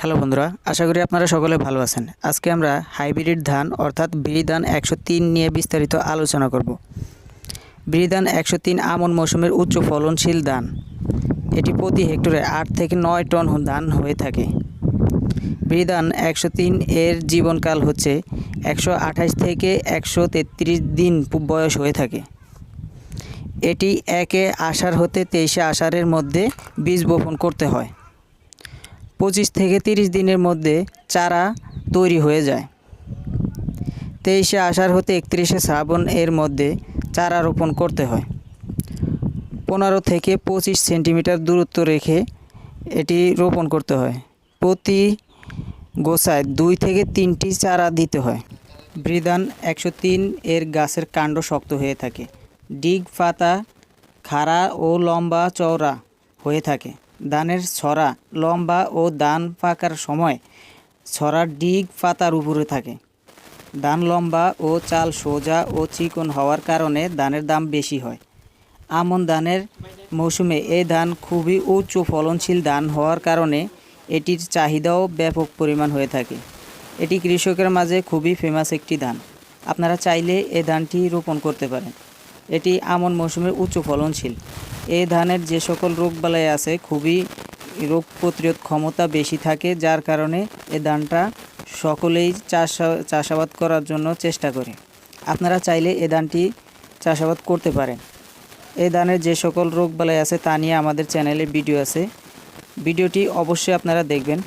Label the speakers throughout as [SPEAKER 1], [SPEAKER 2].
[SPEAKER 1] Hello বন্ধুরা, আশা করি আপনারা সকলে ভালো আছেন। আজকে আমরা হাইব্রিড ধান অর্থাৎ বিড়ি ধান একশো তিন নিয়ে বিস্তারিত আলোচনা করব। বিড়ি ধান একশো তিন আমন মৌসুমের উচ্চ ফলনশীল ধান। এটি প্রতি হেক্টরে আট থেকে নয় টন ধান হয়ে থাকে। বিড়ি ধান একশো তিন এর জীবনকাল হচ্ছে একশো আঠাশ থেকে একশো তেত্রিশ দিন বয়স হয়ে থাকে। এটি একে আষাঢ় হতে তেইশে আষাঢ়ের মধ্যে বীজ বপন করতে হয়। পঁচিশ থেকে তিরিশ দিনের মধ্যে চারা তৈরি হয়ে যায়। তেইশে আষাঢ় হতে একত্রিশে শ্রাবণ এর মধ্যে চারা রোপণ করতে হয়। পনেরো থেকে পঁচিশ সেন্টিমিটার দূরত্ব রেখে এটি রোপণ করতে হয়। প্রতি গোছায় দুই থেকে তিনটি চারা দিতে হয়। বৃদান একশো তিন এর গাছের কাণ্ড শক্ত হয়ে থাকে। ডিগ পাতা, খাড়া ও লম্বা চওড়া হয়ে থাকে। ধানের ছড়া লম্বা ও ধান পাকার সময় ছড়ার ডিগ পাতার উপরে থাকে। ধান লম্বা ও চাল সোজা ও চিকন হওয়ার কারণে ধানের দাম বেশি হয়। আমন ধানের মৌসুমে এই ধান খুবই উচ্চ ফলনশীল ধান হওয়ার কারণে এটির চাহিদাও ব্যাপক পরিমাণ হয়ে থাকে। এটি কৃষকের মাঝে খুবই ফেমাস একটি ধান। আপনারা চাইলে এই ধানটি রোপণ করতে পারেন। এটি আমন মৌসুমের উচ্চ ফলনশীল। এই ধানের যে সকল রোগবালাই আছে, খুবই রোগ প্রতিরোধ ক্ষমতা বেশি থাকে, যার কারণে এই ধানটা সকলেই চাষ, চাষাবাদ করার জন্য চেষ্টা করে। আপনারা চাইলে এ ধানটি চাষাবাদ করতে পারেন। এই ধানের যে সকল রোগবালাই আছে, তা নিয়ে আমাদের চ্যানেলে ভিডিও আছে। ভিডিওটি অবশ্যই আপনারা দেখবেন।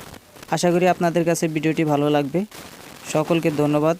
[SPEAKER 1] আশা করি আপনাদের কাছে ভিডিওটি ভালো লাগবে। সকলকে ধন্যবাদ।